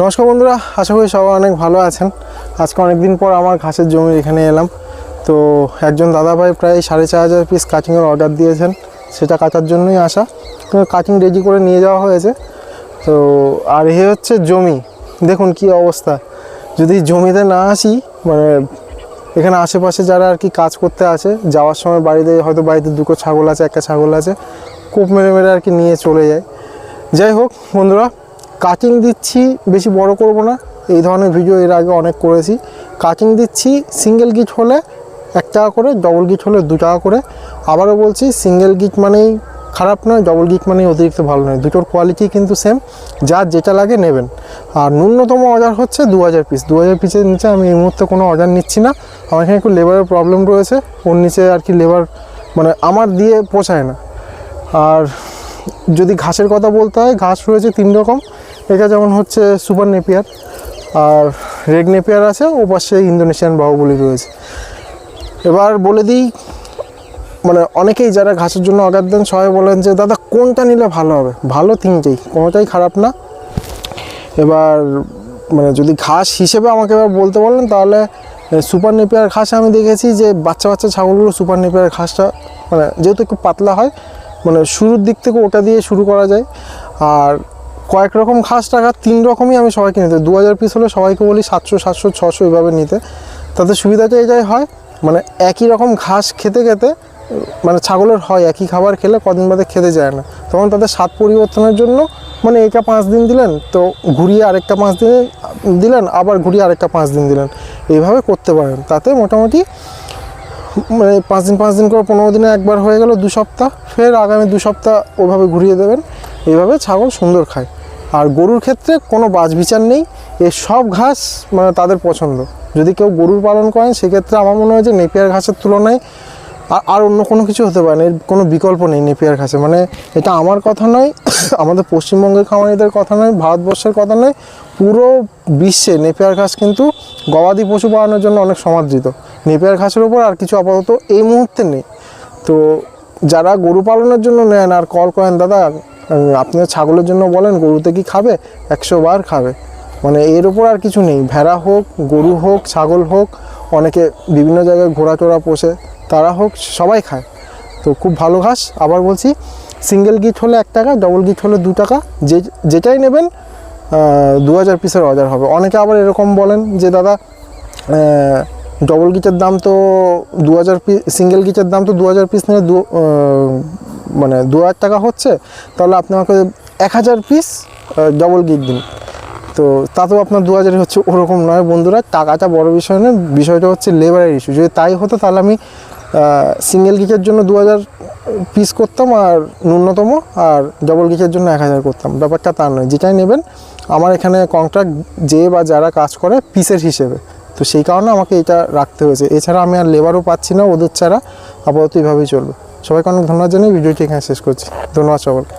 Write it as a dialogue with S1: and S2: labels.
S1: নমস্কার বন্ধুরা, আশা করি সবাই অনেক ভালো আছেন। আজকে অনেক দিন পর আমার ঘাসের জমির এখানে এলাম। তো একজন দাদাভাই প্রায় সাড়ে চার হাজার পিস কাটিংয়ের অর্ডার দিয়েছেন। সেটা কাটার জন্যই আসা। তো কাটিং রেডি করে নিয়ে যাওয়া হয়েছে। তো আর এ হচ্ছে জমি। দেখুন কি অবস্থা। যদি জমিতে না আসি মানে এখানে আশেপাশে যারা আর কি কাজ করতে আছে যাওয়ার সময় বাড়িতে হয়তো বাড়িতে দুটো ছাগল আছে, একটা ছাগল আছে কূপ মেরে মেরে আর কি নিয়ে চলে যায়। যাই হোক বন্ধুরা কাটিং দিচ্ছি, বেশি বড় করব না। এই ধরনের ভিডিও এর আগে অনেক করেছি। কাটিং দিচ্ছি সিঙ্গেল গিট হলে এক টাকা করে ডবল গিট হলে দু টাকা করে। আবারও বলছি সিঙ্গেল গিট মানেই খারাপ নয় ডবল গিট মানেই অতিরিক্ত ভালো নয়। দুটোর কোয়ালিটি কিন্তু সেম যার যেটা লাগে নেবেন। আর ন্যূনতম অর্ডার হচ্ছে দু হাজার পিস দু হাজার পিসের নিচে আমি এই মুহূর্তে কোনো অর্ডার নিচ্ছি না। আমার এখানে একটু লেবারের প্রবলেম রয়েছে। ওর নিচে আর কি লেবার মানে আমার দিয়ে পোষায় না। আর যদি ঘাসের কথা বলতে হয়, ঘাস রয়েছে তিন রকম। এটা যেমন হচ্ছে সুপার নেপিয়ার আর রেড নেপিয়ার আছে, ও পাশে ইন্দোনেশিয়ান বাহুবলি রয়েছে। এবার বলে দিই মানে অনেকেই যারা ঘাসের জন্য অর্ডার দেন, সবাই বলেন যে, দাদা, কোনটা নিলে ভালো হবে? ভালো তিনটেই, কোনোটাই খারাপ না। এবার মানে যদি ঘাস হিসেবে আমাকে এবার বলতে বলেন, তাহলে সুপার নেপিয়ার ঘাসে আমি দেখেছি যে, বাচ্চা বাচ্চা ছাগলগুলো সুপার নেপিয়ার ঘাসটা মানে যেহেতু একটু পাতলা হয় মানে শুরুর দিক থেকে ওটা দিয়ে শুরু করা যায়। আর কয়েক রকম ঘাস টাকা, তিন রকমই আমি সবাইকে নিতে। দু হাজার পিস হলে সবাইকে বলি সাতশো সাতশো, ছশো এইভাবে নিতে। তাতে সুবিধাটা এটাই হয় মানে একই রকম ঘাস খেতে খেতে মানে ছাগলের হয়, একই খাবার খেলে কদিন বাদে খেতে যায় না। তখন তাদের স্বাদ পরিবর্তনের জন্য মানে এটা পাঁচ দিন দিলেন, তো ঘুরিয়ে আরেকটা পাঁচ দিন দিলেন, আবার ঘুরিয়ে আরেকটা পাঁচ দিন দিলেন। এইভাবে করতে পারেন। তাতে মোটামুটি মানে পাঁচ দিন পাঁচ দিন করে পনেরো দিনে একবার হয়ে গেল দু সপ্তাহ, ফের আগামী দু সপ্তাহ ওইভাবে ঘুরিয়ে দেবেন। এইভাবে ছাগল সুন্দর খায়। আর গরুর ক্ষেত্রে কোনো বাজ বিচার নেই। এর সব ঘাস মানে তাদের পছন্দ। যদি কেউ গরুর পালন করেন, সেক্ষেত্রে আমার মনে হয় যে নেপিয়ার ঘাসের তুলনায় আর আর অন্য কোনো কিছু হতে পারে না। এর কোনো বিকল্প নেই নেপিয়ার ঘাসে। মানে এটা আমার কথা নয়, আমাদের পশ্চিমবঙ্গের খামারিদের কথা নয়, ভারতবর্ষের কথা নয়। পুরো বিশ্বে নেপিয়ার ঘাস কিন্তু গবাদি পশু পালনের জন্য অনেক সমাদৃত। নেপিয়ার ঘাসের উপর আর কিছু আপাতত এই মুহূর্তে নেই। তো যারা গরু পালনের জন্য নেন আর কল করেন, দাদা আপনার ছাগলের জন্য বলেন, গরুতে কি খাবে? একশো বার খাবে। মানে এর উপর আর কিছু নেই। ভেড়া হোক, গরু হোক, ছাগল হোক, অনেকে বিভিন্ন জায়গায় ঘোড়া টোড়া পোষে, তারা হোক, সবাই খায়। তো খুব ভালো ঘাস। আবার বলছি সিঙ্গেল গিট হলে এক টাকা ডবল গিট হলে দু টাকা। যে, যেটাই নেবেন দু হাজার পিসের অর্ডার হবে। অনেকে আবার এরকম বলেন যে, দাদা ডবল গিটের দাম তো দু হাজার পিস সিঙ্গেল গিটের দাম তো দু হাজার পিস নিয়ে দু মানে দু হাজার টাকা হচ্ছে, তাহলে আপনি আমাকে এক হাজার পিস ডবল গিট দিন। তো তাতেও আপনার দু হাজারই হচ্ছে ওরকম নয় বন্ধুরা, টাকাটা বড় বিষয় নয়, বিষয়টা হচ্ছে লেবারের ইস্যু যদি তাই হতো, তাহলে আমি সিঙ্গেল গিকের জন্য দু হাজার পিস করতাম আর ন্যূনতম, আর ডবল গিকের জন্য এক হাজার করতাম। ব্যাপারটা তা নয়, যেটাই নেবেন, আমার এখানে কন্ট্রাক্ট যে বা যারা কাজ করে পিসের হিসেবে। তো সেই কারণে আমাকে এটা রাখতে হয়েছে। এছাড়া আমি আর লেবারও পাচ্ছি না, ওদের ছাড়া। আপাতত এইভাবেই চলবে। সবাইকে অনেক ধন্যবাদ জানিয়ে ভিডিওটি এখানে শেষ করছি। ধন্যবাদ সকলকে।